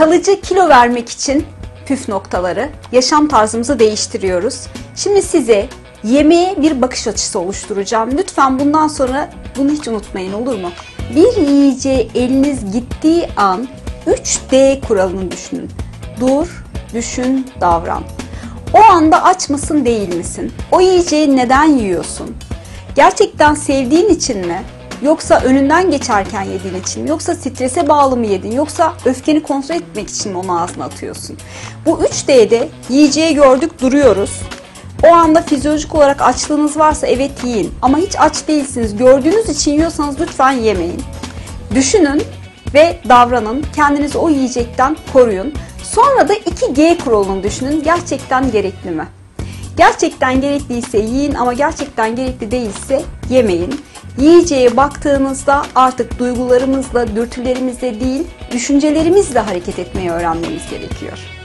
Kalıcı kilo vermek için püf noktaları, yaşam tarzımızı değiştiriyoruz. Şimdi size yemeğe bir bakış açısı oluşturacağım. Lütfen bundan sonra bunu hiç unutmayın olur mu? Bir yiyeceğe eliniz gittiği an 3D kuralını düşünün. Dur, düşün, davran. O anda aç mısın değil misin? O yiyeceği neden yiyorsun? Gerçekten sevdiğin için mi? Yoksa önünden geçerken yediğin için mi? Yoksa strese bağlı mı yedin? Yoksa öfkeni kontrol etmek için mi onu ağzına atıyorsun? Bu 3D'de yiyeceği gördük duruyoruz. O anda fizyolojik olarak açlığınız varsa evet yiyin. Ama hiç aç değilsiniz. Gördüğünüz için yiyorsanız lütfen yemeyin. Düşünün ve davranın. Kendinizi o yiyecekten koruyun. Sonra da 2G kuralını düşünün. Gerçekten gerekli mi? Gerçekten gerekliyse yiyin ama gerçekten gerekli değilse yemeyin. Yiyeceğe baktığınızda artık duygularımızla, dürtülerimizle değil, düşüncelerimizle hareket etmeyi öğrenmemiz gerekiyor.